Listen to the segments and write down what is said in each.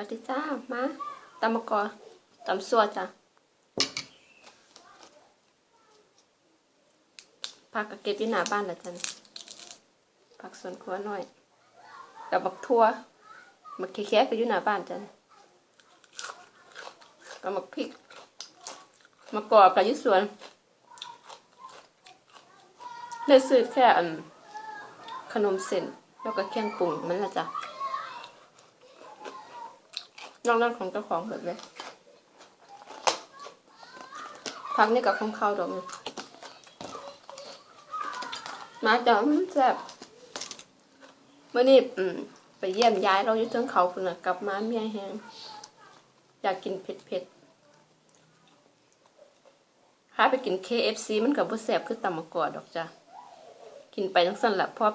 วัสดีจ้า มาตำมะกอตำซัวจ้ะผักกะเก็บที่หน้าบ้านละจ้ะผักสวนครัวหน่อยกับบักทั่วมักแค่ๆก็อยู่หน้าบ้านจ้ะกับมักพริกมะกอกกับอยุสวนเลยซื้อแค่อันขนมเส้นแล้วก็เครื่องปรุงมันละจ้ะ นอกนั้นของเจ้าของแบบเลยพักนี่กับของเขาดอกมีมาจอมแซ่บเมื่อนี้ไปเยี่ยมยายเราอยู่เทิงเขาคุณน่ะกลับมาเมียแห้งอยากกินเผ็ดเผ็ดๆถ้าไปกิน KFC มันกับบ่แซ่บคือตำมะกอดอกจ้ะกินไปทั้งสั้นแหละเพราะ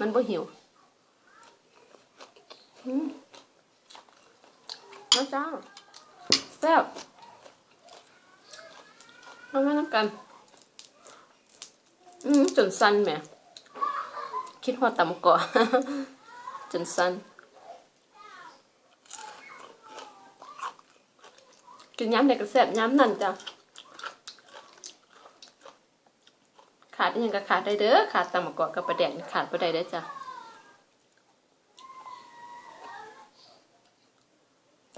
มันบ่หิวอื มมาจ้าแซ่บมาแม่น้ำกัน อืมจนสั้นแหม่คิดว่าต่ำก่อจนสั้นกินย้ำในกระแสบย้ำนั่นจ้ะขาดยังก็ขาดได้เด้อขาดตำมะกอกกับประแดกนี่ขาดบ่ได้เด้จ้ะ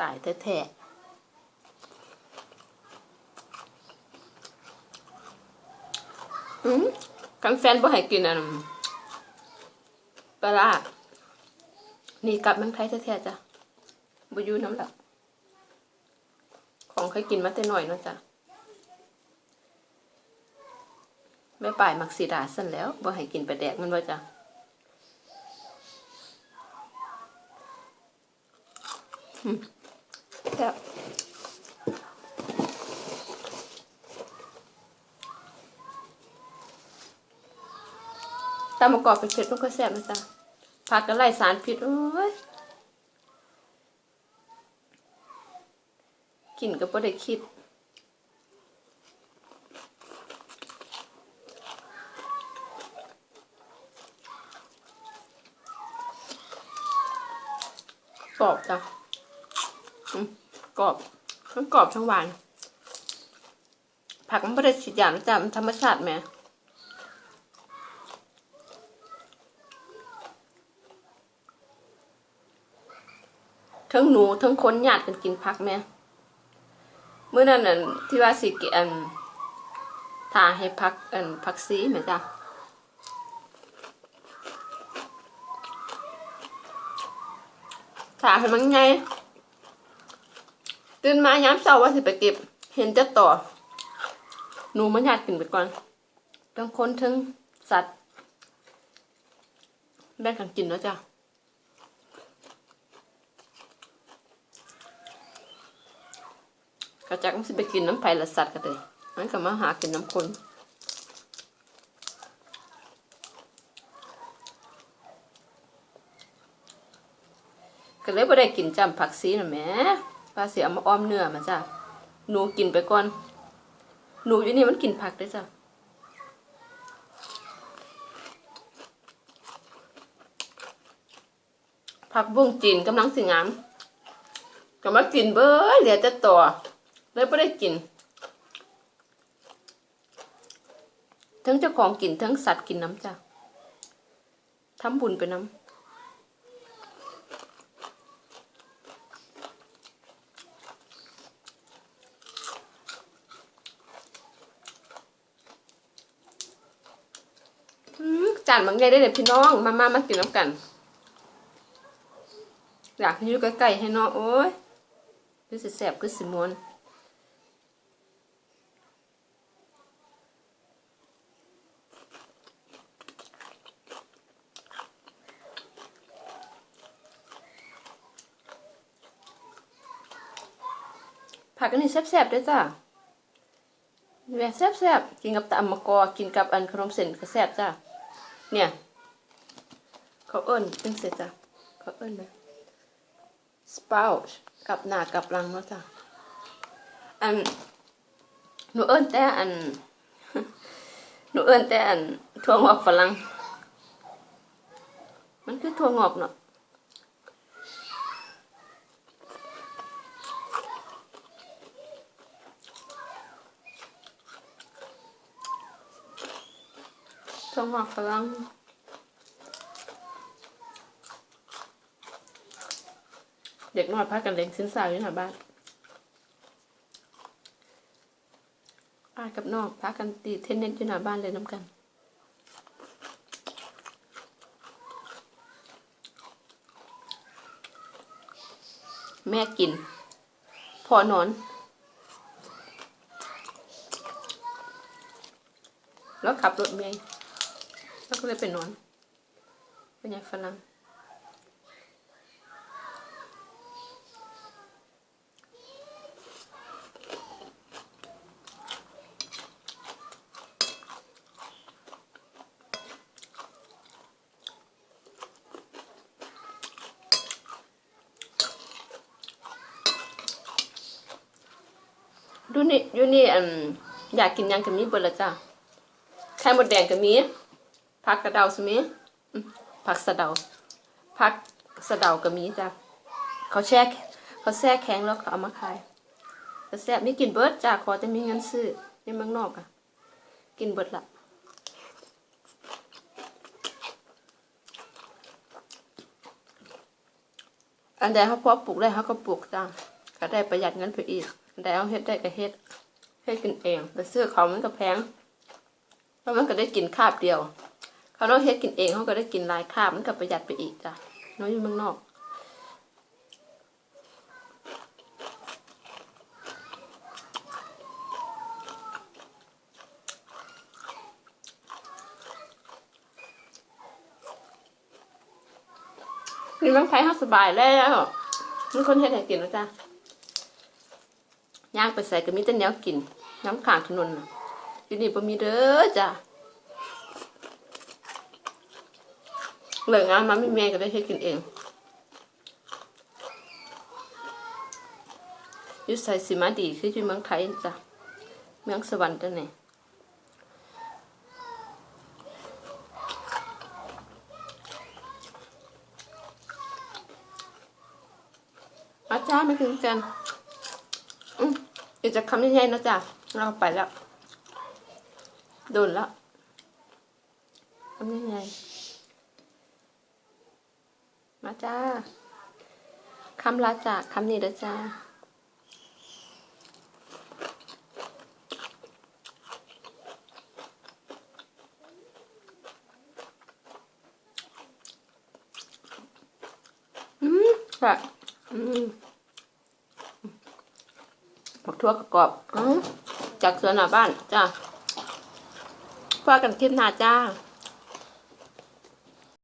ตาย แท้ๆอืมกันแฟนบ่ให้กินอันปลานี่กลับเมืองไทยแท้ๆจ้ะบ่อยู่น้ำหลักของเคยกินมาแต่น้อยเนาะจ้ะแม่ป่ายมักสีดาสั่นแล้วบ่ให้กินปแดกมันว่จ้ะแซ่บตามมะกอกเป็นเผ็ดมันก็แซ่บนะจ๊ะผักก็ไล่สารพิษโอ้ยกินก็บ่ได้คิดกรอบจ้ะ กรอบทั้งกรอบทั้งหวาน ผักมันไม่ได้ฉีดยานะจ๊ะมันธรรมชาติแหม่ทั้งหนูทั้งคนญาติกันกินผักแหม่เมื่อนั้นน่ะที่ว่าสิกิอันทาให้พักอันพักซีไหมจ๊ะทาให้มันไง ตื่นมาย้ำเช้าว่าสิไปเก็บ เห็นจะต่อหนูมันอยากกินไปก่อนทั้งคนทั้งสัตว์แบ่งกันกินเนาะจ้ะกระจักมันสิไปกินน้ำไผ่ละสัตว์กันเลยมันก็มาหากินน้ำคนก็เลยไม่ได้กินจำผักซีนะแม่ ปลาเสียมาอ้อมเนื้อมาจ้ะหนูกินไปก่อน หนูอยู่นี่มันกินผักได้จ้ะผักบุ้งจีนกำลังสิงามก็มากินเบ้ยเหลือแต่ตัวเลยไม่ได้กิน ทั้งเจ้าของกินทั้งสัตว์กินน้ำจ้ะทำบุญไปน้ำ อืม จานบางใหญ่ได้เลยพี่น้อง มามามากินน้ำกัน อยากให้อยู่ใกล้ๆให้เน้องโอ้ยคือสิแสบคือสิมวนผักอันนี้แซ่บๆด้วยจ้าแบบแซ่บๆ กินกับตำมะกอ กินกับอันขนมเส้นก็แซ่บจ้ะ เนี่ย เขาเอิ้นเป็นเสร็จจ้ะเขาเอิ้นนะ spout กับหน้ากับหลังเนาะจ้ะอันหนูเอิ้นแต่อันหนูเอิ้นแต่อันถั่วงอกฝรั่งมันคือถั่วงอกเนาะ ต้องหมักฝรั่งเด็กน้อยพากันเล่นสินสาวอยู่หน้าบ้านป้ากับน้องพากันตีเทนเนิสอยู่หน้าบ้านเลยน้ำกันแม่กิน พอนอน แล้วขับรถเมย์ แล้วก็เลยไปนอน เป็นไงฝรั่งดูนี่อยู่นี่อันอยากกินยังก็มีเบิดละจ้าไข่มดแดงก็มี ผักกระเดาสมีอืมผักสะเดาผักสะเดาก็มีจ้ะเขาแช่เขาแช่แข็งแล้วเขาเอามาขายก็แซ่บม่กินเบิร์ดจ้ะขอจะมีเงินซื้อในเมืองนอกอะกินเบิร์ดละอันใดเขาพอปลูกได้เขาก็ปลูกจ้ะก็ได้ประหยัดเงินไปอีกอันใดเอาเฮ็ดได้ก็เฮ็ดเฮ็ดกินเองแต่ซื้อเขามันก็แพงเพราะมันก็ได้กินคาบเดียว เขาเราเฮ็ดกินเองเขาก็ได้กินหลายคาบมันก็ประหยัดไปอีกจ้ะน้อยอยู่เมืองนอกนี่มืองไทยเขาสบายแล้วมีคนเฮ็ดให้กินแล้วจ้ะย่างไปใส่ก็มีแต่แนวกิน น้ำขางถนนน่ะอยู่นี่บ่มีเด้อจ้ะ เหลืองานมาไม่แม่ก็ได้เฮ็ดกินเองยู่ใส่สิมาดีคืออยู่เมืองไทยจ้ะเมืองสวรรค์จ้ะนี่อาจารย์ไม่ถึงกันอืมอีกจะคำใหญ่ๆนะจ๊ะเราไปแล้ว โดนแล้วทำยังไง มาจ้าคำลาจากคำนี้เด้อจ้าอืมค่ะอืมผักทั่วกรอบอื้อจากสวนหน้าบ้านจ้าว่ากันคลิปหน้าจ้า